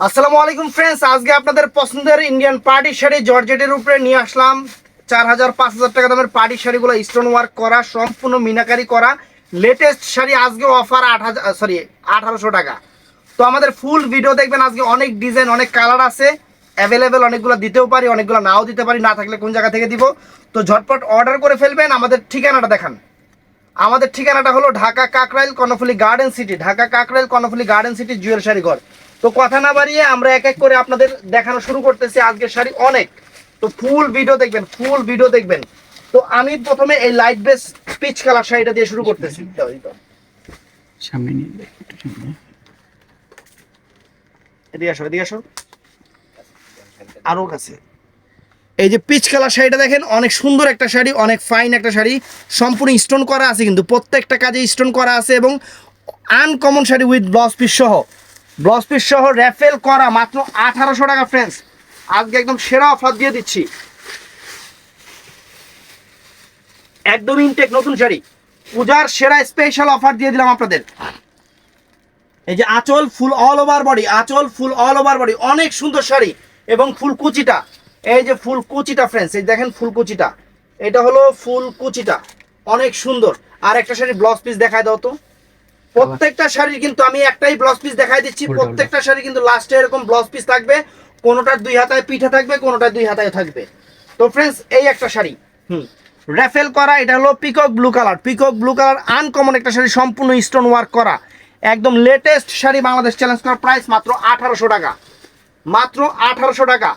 আসসালামু আলাইকুম ফ্রেন্ডস আজকে আপনাদের পছন্দের ইন্ডিয়ান পার্টি শাড়ি জর্জেটের উপরে নিয়ে আসলাম। চার হাজার, পাঁচ হাজার টাকা দামের পার্টি শাড়িগুলো স্টোন ওয়ার্ক করা, সম্পূর্ণ মিনাকারি করা। লেটেস্ট শাড়ি আজকে অফার আট হাজার সরি আঠারোশো টাকা। তো আমাদের ফুল ভিডিও দেখবেন, আজকে অনেক ডিজাইন অনেক কালার আছে। অ্যাভেলেবেল অনেকগুলো দিতেও পারি, অনেকগুলো নাও দিতে পারি, না থাকলে কোন জায়গা থেকে দিব? তো ঝটপট অর্ডার করে ফেলবেন, আমাদের ঠিকানাটা দেখান। আমাদের ঠিকানাটা হলো Dhaka Kakrail Karnaphuli garden city Dhaka Kakrail Karnaphuli garden city Jewel sari ঘর তো কথা না বাড়িয়ে আমরা এক এক করে আপনাদের দেখানো শুরু করতেছি আজকের শাড়ি অনেক। তো ফুল ভিডিও দেখবেন ফুল ভিডিও দেখবেন। তো আমি প্রথমে এই লাইট বেস পিচ কালার শাড়িটা দিয়ে শুরু করতেছি। দাও, এই সামনে নিয়ে একটু সামনে। এদিকে আসো এদিকে আসো। আরও কাছে। এই যে পিচ কালার শাড়িটা দেখেন অনেক সুন্দর একটা শাড়ি অনেক ফাইন একটা শাড়ি। সম্পূর্ণ স্টোন করা আছে কিন্তু প্রত্যেকটা কাজে স্টোন করা আছে এবং uncommon sari with blouse piece সহ। ব্লাউজ পিস সহ র্যাফেল করা মাত্র আঠারোশো টাকা ফ্রেন্ডস আজকে একদম সেরা অফার দিয়ে দিচ্ছি। একদম ইনটেক নতুন শাড়ি। পূজার সেরা স্পেশাল অফার দিয়ে দিলাম আপনাদের। এই যে আঁচল ফুল অল ওভার বডি আঁচল ফুল অল ওভার বডি অনেক সুন্দর শাড়ি এবং ফুল কুচিটা। এই যে ফুল কুচিটা ফ্রেন্ডস এই দেখেন ফুল কুচিটা। এটা হলো ফুল কুচিটা। অনেক সুন্দর। আর একটা শাড়ি ব্লাউজ পিস দেখায় দাও তো। প্রত্যেকটা শাড়ির কিন্তু আমি একটাই ব্লাউজ পিস দেখাই দিচ্ছি। প্রত্যেকটা শাড়ি কিন্তু লাস্টে এরকম ব্লাউজ পিস থাকবে কোনোটার দুই হাতায় পিঠে থাকবে কোনোটার দুই হাতায় থাকবে। তো ফ্রেন্ডস এই একটা শাড়ি। হুম। র্যাফেল করা এটা হলো peacock blue colour peacock blue colour uncommon একটা শাড়ি সম্পূর্ণ স্টোন ওয়ার্ক করা। একদম লেটেস্ট শাড়ি বাংলাদেশ চ্যালেঞ্জ করার প্রাইস মাত্র আঠারোশো টাকা। মাত্র আঠারোশো টাকা।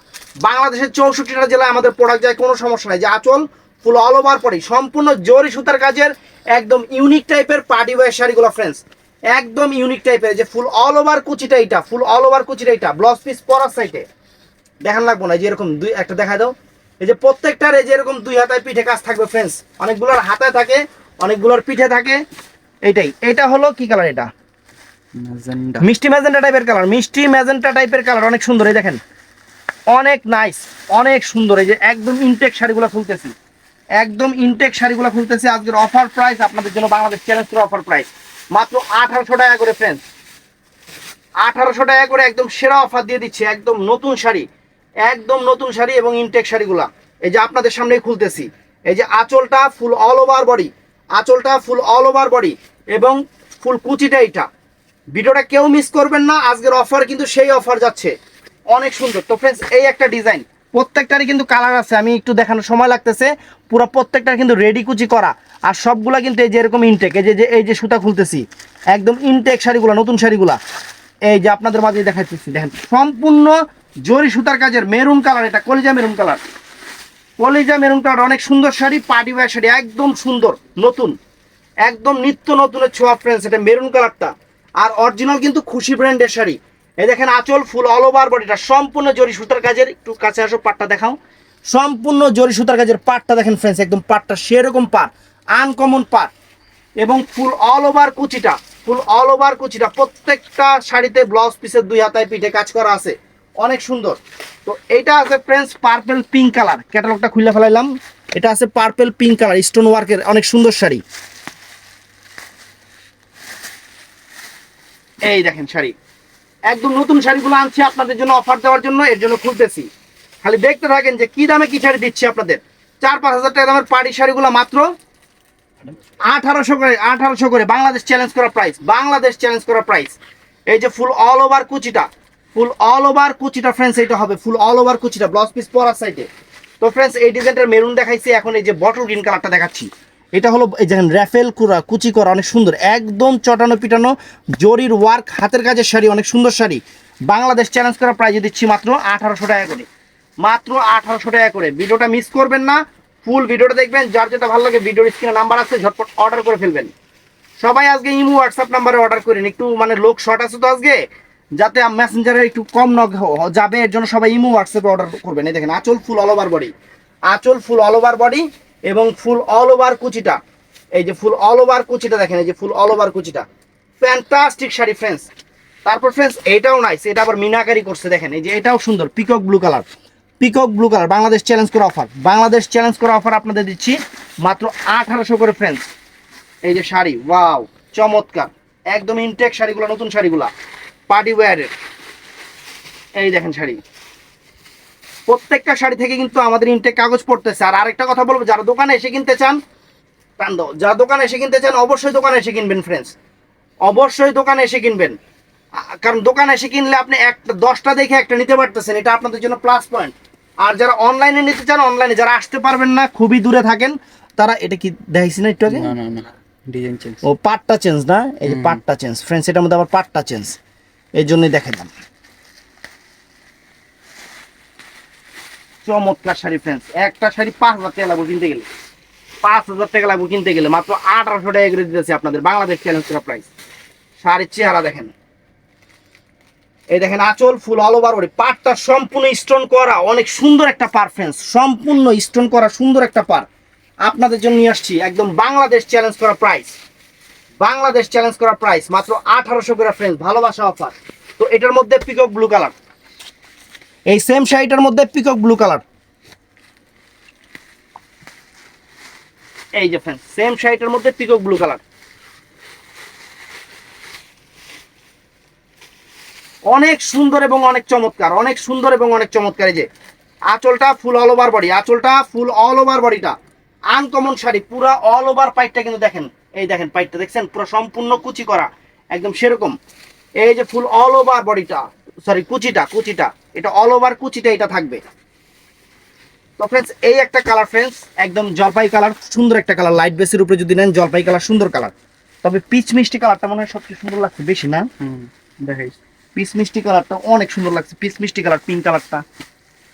বাংলাদেশের চৌষট্টিটা জেলায় আমাদের প্রোডাক্ট যায় কোনো সমস্যা নাই। যে আঁচল ফুল অল ওভার পরে সম্পূর্ণ জরি সুতার কাজের একদম ইউনিক টাইপের পার্টি ওয়ার শাড়িগুলো ফ্রেন্ডস একদম ইউনিক টাইপের যে ফুল অল ওভার কুচিটা এটা ফুল অল ওভার কুচিটা এটা ব্লাউজ পিস পরার সাইডে দেখান লাগবো না যে এরকম দুই একটা দেখা দাও। এই যে প্রত্যেকটার এই যে এরকম দুই হাতায় পিঠে কাজ থাকবে ফ্রেন্ডস অনেকগুলোর হাতায় থাকে অনেকগুলোর পিঠে থাকে। এইটাই। এটা হলো কি কালার এটা? ম্যাজেন্ডা। মিষ্টি ম্যাজেন্টা টাইপের কালার মিষ্টি ম্যাজেন্টা টাইপের কালার অনেক সুন্দর এই দেখেন। অনেক নাইস অনেক সুন্দর। এই যে একদম ইনটেক শাড়িগুলো খুলতেছি। একদম ইনটেক শাড়িগুলো খুলতেছি। আজকের অফার প্রাইস আপনাদের জন্য বাংলাদেশ চ্যালেঞ্জ অফার প্রাইস মাত্র আঠারোশো টাকা করে ফ্রেন্ডস আঠারোশো টাকা করে একদম সেরা অফার দিয়ে দিচ্ছে। একদম নতুন শাড়ি। একদম নতুন শাড়ি এবং ইনটেক শাড়িগুলা। এই যে আপনাদের সামনেই খুলতেছি। এই যে আঁচলটা ফুল অল ওভার বডি আঁচলটা ফুল অল ওভার বডি এবং ফুল কুচিটা এইটা। ভিডিওটা কেউ মিস করবেন না। আজকের অফার কিন্তু সেই অফার যাচ্ছে। অনেক সুন্দর। তো ফ্রেন্ডস এই একটা ডিজাইন প্রত্যেকটারই কিন্তু কালার আছে, আমি একটু দেখানোর সময় লাগতেছে। পুরো প্রত্যেকটার কিন্তু রেডি কুচি করা। আর সবগুলা কিন্তু এই যে এরকম ইনটেক এই যে এই যে সুতা খুলতেছি, একদম ইনটেক শাড়িগুলা, নতুন শাড়িগুলা। এই যে আপনাদের মাঝে দেখাচ্ছি দেখেন, সম্পূর্ণ জরি সুতার কাজের মেরুন কালার এটা কলিজা মেরুন কালার কলিজা মেরুন কালার অনেক সুন্দর শাড়ি পার্টি ওয়্যার শাড়ি, একদম সুন্দর, নতুন। একদম নিত্য নতুনের ছোঁয়া ফ্রেন্ডস এটা মেরুন কালারটা আর অরিজিনাল কিন্তু খুশি ব্র্যান্ডের শাড়ি। এই দেখেন আঁচল ফুল অল ওভার বডিটা সম্পূর্ণ জরি সুতার কাজের, একটু কাছে আসো পাটটা দেখাও। সম্পূর্ণ জরি সুতার কাজের পাটটা দেখেন ফ্রেন্ডস একদম পাটটা সেরকম পাট আনকমন পাট। এবং ফুল অল ওভার কুচিটা ফুল অল ওভার কুচিটা, প্রত্যেকটা শাড়িতে ব্লাউজ পিসের দুই হাতায় পিঠে কাজ করা আছে। অনেক সুন্দর। তো এটা আছে ফ্রেন্ডস পার্পেল পিঙ্ক কালার ক্যাটালগটা খুলে ফেলাইলাম। এটা আছে পার্পেল পিঙ্ক কালার স্টোন ওয়ার্কের অনেক সুন্দর শাড়ি। এই দেখেন শাড়ি। একদম নতুন শাড়িগুলো আনছি আপনাদের জন্য অফার দেওয়ার জন্য, এর জন্য খুলতেছি। খালি দেখতে থাকেন যে কি দামে কি শাড়ি দিচ্ছি আপনাদের। চার পাঁচ হাজার টাকা দামের পাড়ি শাড়িগুলো মাত্র আঠারোশো করে আঠারোশো করে বাংলাদেশ চ্যালেঞ্জ করা প্রাইস বাংলাদেশ চ্যালেঞ্জ করা প্রাইস এই যে ফুল অল ওভার কুচিটা ফুল অল ওভার কুচিটা ফ্রেন্ডস এটা হবে ফুল অল ওভার কুচিটা ব্লাউজ পিস পরার সাইডে তো ফ্রেন্ডস এই ডিজাইনটার মেরুন দেখাইছি, এখন এই যে বটল গ্রিন কালারটা দেখাচ্ছি। এটা হলো, এই দেখেন, র্যাফেল করা কুচি করা অনেক সুন্দর। একদম চটানো পিটানো, জরির ওয়ার্ক, হাতের কাজের শাড়ি, অনেক সুন্দর শাড়ি। বাংলাদেশ চ্যালেঞ্জ করা প্রাইজে দিচ্ছি মাত্র আঠারোশো টাকা করে। মাত্র আঠারোশো টাকা করে। ভিডিওটা মিস করবেন না ফুল ভিডিওটা দেখবেন, যার যেটা ভালো লাগে ভিডিওর স্ক্রিনে নাম্বার আছে, ঝটপট অর্ডার করে ফেলবেন। সবাই আজকে ইমো হোয়াটসঅ্যাপ নাম্বারে অর্ডার করেন। একটু মানে লোক শর্ট আছে তো আজকে, যাতে মেসেঞ্জারে একটু কম নক যাবে, এর জন্য সবাই ইমো হোয়াটসঅ্যাপে অর্ডার করবেন। এই দেখেন, আঁচল ফুল অল ওভার বডি আঁচল ফুল অল ওভার বডি এবং ফুল অল ওভার কুচিটা, এই যে ফুল অল ওভার কুচিটা দেখেন, এই যে ফুল অল ওভার কুচিটা। ফ্যান্টাস্টিক শাড়ি ফ্রেন্ডস তারপর ফ্রেন্ডস এটাও নাইস এটা আবার মিনাকারি করছে, দেখেন, এই যে এটাও সুন্দর peacock blue colour peacock blue colour Bangladesh challenge করা অফার বাংলাদেশ চ্যালেঞ্জ করা অফার আপনাদের দিচ্ছি মাত্র আঠারোশো করে ফ্রেন্ডস এই যে শাড়ি ওয়াও চমৎকার। একদম ইনটেক শাড়িগুলো, নতুন শাড়িগুলা। পার্টি ওয়্যারের এই দেখেন শাড়ি। প্রত্যেকটা শাড়ি থেকে কিন্তু আমাদের ইনটেক কাগজ পড়তেছে। আর আরেকটা কথা বলব যারা দোকানে এসে কিনতে চান টান দাও। যারা দোকানে এসে কিনতে চান অবশ্যই দোকানে এসে কিনবেন ফ্রেন্ডস অবশ্যই দোকানে এসে কিনবেন। কারণ দোকানে এসে কিনলে আপনি একটা দশটা দেখে একটা নিতে পারতেছেন এটা আপনাদের জন্য প্লাস পয়েন্ট আর যারা অনলাইনে নিতে চান অনলাইনে যারা আসতে পারবেন না খুবই দূরে থাকেন তারা এটা কি দেখাইছি না একটু আগে? না না না ডিজাইন চেঞ্জ ও পাটটা চেঞ্জ না? এই যে পাটটা চেঞ্জ ফ্রেন্ডস এটার মধ্যে আবার পাটটা চেঞ্জ এই জন্যই দেখালাম চমৎকার শাড়ি ফ্রেন্ডস একটা শাড়ি পাঁচ হাজার টাকা লাগবে কিনতে গেলে। পাঁচ হাজার টাকা লাগবে কিনতে গেলে। মাত্র আঠারোশো টাকা করে দিতেছে আপনাদের বাংলাদেশ চ্যালেঞ্জ করা প্রাইস শাড়ির চেহারা দেখেন। এই দেখেন, আঁচল ফুল অল ওভার ওরে পাটটা সম্পূর্ণ স্টোন করা। অনেক সুন্দর একটা পার ফ্রেন্ডস সম্পূর্ণ স্টোন করা, সুন্দর একটা পার। আপনাদের জন্য নিয়ে আসছি একদম বাংলাদেশ চ্যালেঞ্জ করা প্রাইস বাংলাদেশ চ্যালেঞ্জ করা প্রাইস মাত্র আঠারোশো করে ফ্রেন্ডস ভালোবাসা অফার তো এটার মধ্যে পিকক ব্লু কালার এই সেম শাড়িটার মধ্যে পিকক ব্লু কালার এই যে সেম শাড়িটার মধ্যে পিকক ব্লু কালার অনেক সুন্দর এবং অনেক চমৎকার, অনেক সুন্দর এবং অনেক চমৎকার এই যে। আঁচলটা ফুল অল ওভার বডি আঁচলটা ফুল অল ওভার বডিটা আনকমন শাড়ি, পুরো অল ওভার পাইটটা কিন্তু দেখেন, এই দেখেন পাইটটা দেখছেন? পুরো সম্পূর্ণ কুচি করা, একদম সেরকম। এই যে ফুল অল ওভার বডিটা সরি কুচিটা কুচিটা। এটা অল ওভার কুচিটা এটা থাকবে। তো ফ্রেন্ডস এই একটা কালার ফ্রেন্ডস একদম জলপাই কালার সুন্দর একটা কালার লাইট বেসের উপরে যদি নেন জলপাই কালার সুন্দর কালার তবে পিচ মিষ্টি কালারটা মনে হয় সবচেয়ে সুন্দর লাগছে বেশি না? হুম দেখাইস পিস মিষ্টি কালারটা অনেক সুন্দর লাগছে পিস মিষ্টি কালার পিঙ্ক কালারটা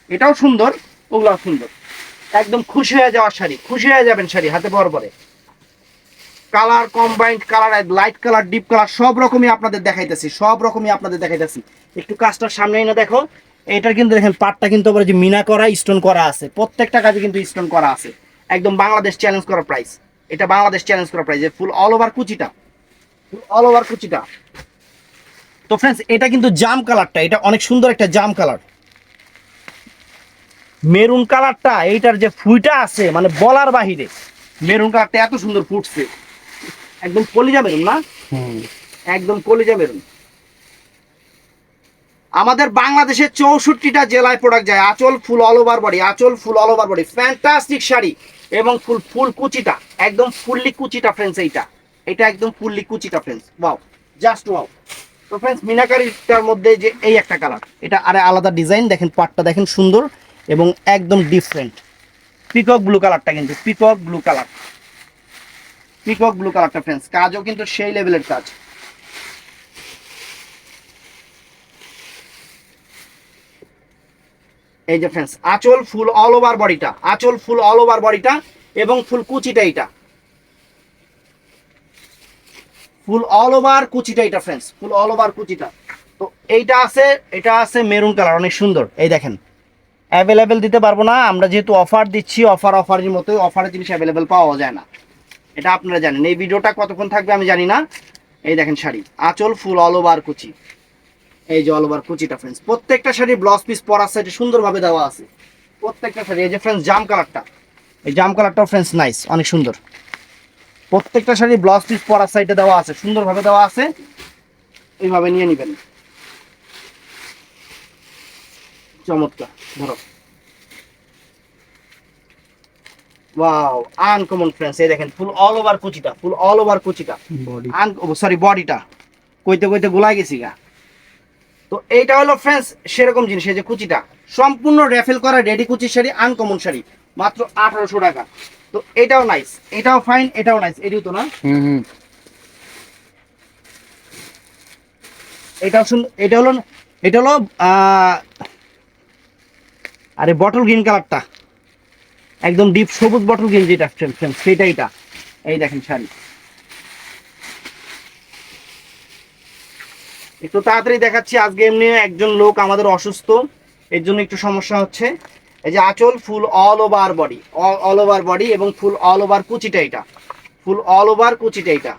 এটাও সুন্দর ওগুলাও সুন্দর। একদম খুশি হয়ে যাওয়ার শাড়ি খুশি হয়ে যাবেন শাড়ি হাতে পর পরে colour combined colour light colour deep colour সব রকমই আপনাদের দেখাইতেছি সব রকমই আপনাদের দেখাইতেছি। একটু কাজটার সামনে এনে দেখো। এটার কিন্তু দেখেন পাটটা কিন্তু আবার যে মিনা করা স্টোন করা আছে। প্রত্যেকটা কাজে কিন্তু স্টোন করা আছে। একদম বাংলাদেশ চ্যালেঞ্জ করা প্রাইস এটা বাংলাদেশ চ্যালেঞ্জ করা প্রাইস ফুল অল ওভার কুচিটা। ফুল অল ওভার কুচিটা। তো ফ্রেন্ডস এটা কিন্তু জাম কালারটা এটা অনেক সুন্দর একটা জাম কালার মেরুন কালারটা এইটার যে ফুইটা আছে মানে বলার বাহিরে। মেরুন কালারটা এত সুন্দর ফুটছে। একদম কলিজা মেরুন না? একদম কলিজা মেরুন আমাদের বাংলাদেশের চৌষট্টিটা জেলায় প্রোডাক্ট যায়। আচল ফুল অল ওভার বডি আঁচল full all over body fantastic sari এবং ফুল ফুল কুচিটা, একদম ফুললি কুচিটা ফ্রেন্ডস এইটা। এটা একদম ফুললি কুচিটা ফ্রেন্ডস ওয়াও জাস্ট ওয়াও তো ফ্রেন্ডস মিনাকারিটার মধ্যে যে এই একটা কালার এটা আরে আলাদা ডিজাইন দেখেন পাটটা দেখেন সুন্দর এবং একদম ডিফারেন্ট পিকক ব্লু কালারটা কিন্তু peacock blue colour peacock blue কালারটা ফ্রেন্ডস কাজও কিন্তু সেই লেভেলের কাজ। এই যে ফ্রেন্ডস আঁচল ফুল অল ওভার বডিটা আঁচল ফুল অল ওভার বডিটা এবং ফুল কুচিটা এটা ফুল অল ওভার কুচিটা এটা ফ্রেন্ডস ফুল অল ওভার কুচিটা। তো এইটা আছে, এটা আছে মেরুন কালার অনেক সুন্দর। এই দেখেন অ্যাভেলেবেল দিতে পারব না, আমরা যেহেতু অফার দিচ্ছি অফার অফারের মতোই অফারের জিনিস অ্যাভেলেবেল পাওয়া যায় না। এটা আপনারা জানেন, এই ভিডিওটা কতক্ষণ থাকবে আমি জানি না। এই দেখেন শাড়ি, আঁচল ফুল অল ওভার কুচি। এই যে অল ওভার কুচিটা ফ্রেন্ডস প্রত্যেকটা শাড়ি ব্লাউজ পিস পরার সাইডে সুন্দরভাবে দেওয়া আছে। প্রত্যেকটা শাড়ি। এই যে ফ্রেন্ডস জাম কালারটা এই জাম কালারটাও ফ্রেন্ডস নাইস অনেক সুন্দর। প্রত্যেকটা শাড়ি ব্লাউজ পিস পরার সাইডে দেওয়া আছে সুন্দরভাবে দেওয়া আছে। এইভাবে নিয়ে নেবেন। চমৎকার ধরো। ওয়াও আনকমন ফ্রেন্ডস এই দেখেন ফুল অল ওভার কুচিটা ফুল অল ওভার কুচিটা। আন সরি বডিটা কইতে কইতে গোলাই গেছি গা। তো এইটা হলো ফ্রেন্ডস সেরকম জিনিস এই যে কুচিটা। সম্পূর্ণ রেফেল করা রেডি কুচি শাড়ি আনকমন শাড়ি মাত্র আঠারোশো টাকা। তো এটাও নাইস এটাও ফাইন এটাও নাইস এটিও তো না? এটাও সুন্দর এটা হলো এটা হলো আহ, আরে বটল গ্রিন কালারটা একদম ডিপ সবুজ বটল গ্রিন যেটা ফ্রেন্ডস সেটা এটা এই দেখেন শাড়ি। একটু তাড়াতাড়ি দেখাচ্ছি, আজকে এমনি একজন লোক আমাদের অসুস্থ, এর জন্য একটু সমস্যা হচ্ছে। এই যে আঁচল, full all over body all over body এবং ফুল অল ওভার কুচিটা এটা। ফুল অল ওভার কুচিটা এটা।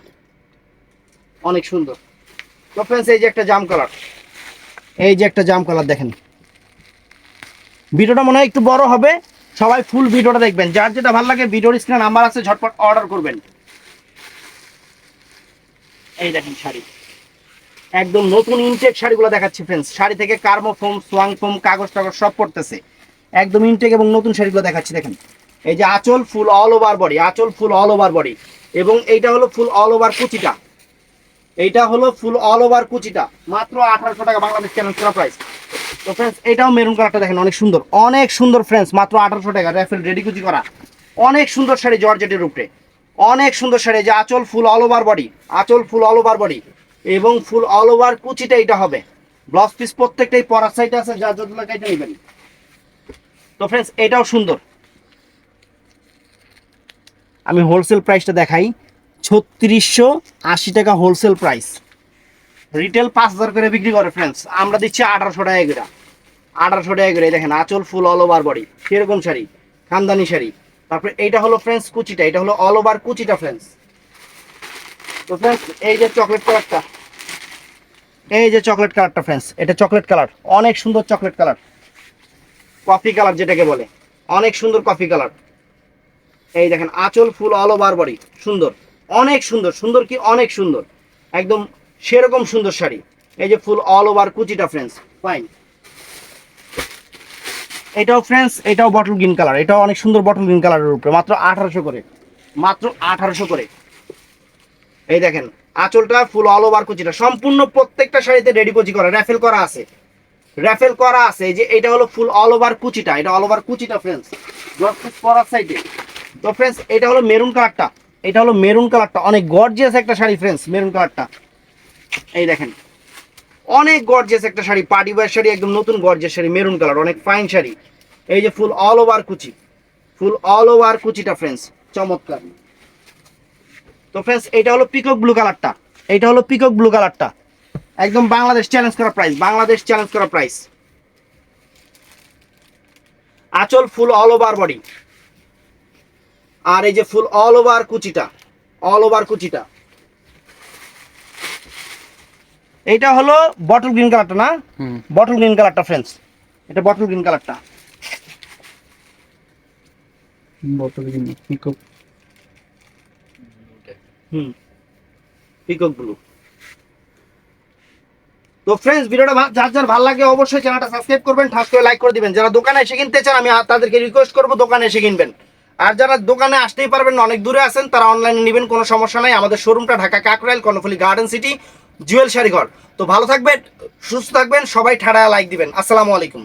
অনেক সুন্দর। তো ফ্রেন্ডস এই যে একটা জাম কালার এই যে একটা জাম কালার দেখেন। ভিডিওটা মনে হয় একটু বড় হবে। সবাই ফুল ভিডিওটা দেখবেন। যার যেটা ভালো লাগে, ভিডিওর স্ক্রিনে নাম্বার আছে, ঝটপট অর্ডার করবেন। এই দেখেন শাড়ি। একদম নতুন ইনটেক শাড়িগুলো দেখাচ্ছি ফ্রেন্ডস শাড়ি থেকে কার্মো ফোম, সোয়াং ফোম, কাগজ টাগজ সব পড়তেছে একদম ইনটেক এবং নতুন শাড়িগুলো দেখাচ্ছি, দেখেন। এই যে আঁচল ফুল অল ওভার বডি আঁচল ফুল অল ওভার বডি এবং এইটা হলো ফুল অল ওভার কুচিটা। এইটা হলো ফুল অল ওভার কুচিটা। মাত্র আঠারোশো টাকা বাংলাদেশ করা প্রাইস তো ফ্রেন্ডস এটাও মেরুন কালারটা দেখেন, অনেক সুন্দর। অনেক সুন্দর ফ্রেন্ডস মাত্র আঠারোশো টাকা। র্যাফেল রেডি কুচি করা। অনেক সুন্দর শাড়ি জর্জেটের উপরে। অনেক সুন্দর শাড়ি যে আঁচল ফুল অল ওভার বডি আঁচল ফুল অল ওভার বডি এবং ফুল অল ওভার কুচিটা এটা হবে। ব্লাউজ পিস প্রত্যেকটাই পরার সাইড আছে যা যত লাগাইতে নেবেন। তো ফ্রেন্ডস এটাও সুন্দর। আমি হোলসেল প্রাইসটা দেখাই। ছত্রিশশো আশি টাকা হোলসেল প্রাইস রিটেল পাঁচ হাজার করে বিক্রি করে ফ্রেন্ডস আমরা দিচ্ছি আঠারোশো টাকা করে। আঠারোশো টাকা করে দেখেন, আঁচল ফুল অল ওভার বডি সেরকম শাড়ি, খানদানি শাড়ি। তারপরে এইটা হলো ফ্রেন্ডস কুচিটা, এটা হলো অল ওভার কুচিটা ফ্রেন্ডস তো ফ্রেন্ডস এই যে চকলেট কালারটা এই যে চকলেট কালারটা ফ্রেন্ডস এটা চকলেট কালার অনেক সুন্দর চকলেট কালার কফি কালার যেটাকে বলে, অনেক সুন্দর কফি কালার এই দেখেন, আঁচল ফুল অল ওভার বডি সুন্দর, অনেক সুন্দর সুন্দর কি অনেক সুন্দর। একদম সেরকম সুন্দর শাড়ি। এই যে ফুল অল ওভার কুচিটা ফ্রেন্ডস ফাইন এটাও ফ্রেন্ডস এটাও বটল গ্রিন কালার এটাও অনেক সুন্দর বটল গ্রিন কালারের উপরে, মাত্র আঠারোশো করে, মাত্র আঠারোশো করে। এই দেখেন আঁচলটা ফুল অল ওভার কুচিটা। সম্পূর্ণ প্রত্যেকটা শাড়িতে রেডি কুচি করা র্যাফেল করা আছে। র্যাফেল করা আছে যে এটা হলো ফুল অল ওভার কুচিটা, এটা অল ওভার কুচিটা ফ্রেন্ডস পরার সাইডে তো ফ্রেন্ডস এটা হলো মেরুন কালারটা এটা হলো মেরুন কালারটা অনেক গর্জিয়াস একটা শাড়ি ফ্রেন্ডস মেরুন কালারটা এই দেখেন। অনেক গর্জিয়াস একটা শাড়ি, পার্টি ওয়ার শাড়ি, একদম নতুন গর্জিয়াস শাড়ি মেরুন কালার অনেক ফাইন শাড়ি। এই যে ফুল অল ওভার কুচি। ফুল অল ওভার কুচিটা ফ্রেন্ডস চমৎকার। তো ফ্রেন্ডস এটা হলো পিকক ব্লু কালারটা এটা হলো পিকক ব্লু কালারটা একদম বাংলাদেশ চ্যালেঞ্জ করা প্রাইস বাংলাদেশ চ্যালেঞ্জ করা প্রাইস আঁচল ফুল অল ওভার বডি আর এই যে ফুল অল ওভার কুচিটা অল ওভার কুচিটা। এইটা হলো বটল গ্রিন কালারটা না? বটল গ্রিন কালারটা ফ্রেন্ডস এটা বটল গ্রিন কালারটা বটল গ্রিন পিকক হুম। পিকক ব্লু তো ফ্রেন্ডস ভিডিওটা যার যার ভালো লাগে অবশ্যই চ্যানেলটা সাবস্ক্রাইব করবেন, ঠাস করে লাইক করে দিবেন। যারা দোকানে এসে কিনতে চান, আমি তাদেরকে রিকোয়েস্ট করব, দোকানে এসে কিনবেন। আর যারা দোকানে আসতেই পারবেন না, অনেক দূরে আছেন, তারা অনলাইনে নেবেন, কোনো সমস্যা নাই। আমাদের শোরুমটা Dhaka Kakrail, Karnaphuli garden city Jewel শাড়িঘর। তো ভালো থাকবেন, সুস্থ থাকবেন, সবাই ঠাড়া লাইক দিবেন। আসসালামু আলাইকুম।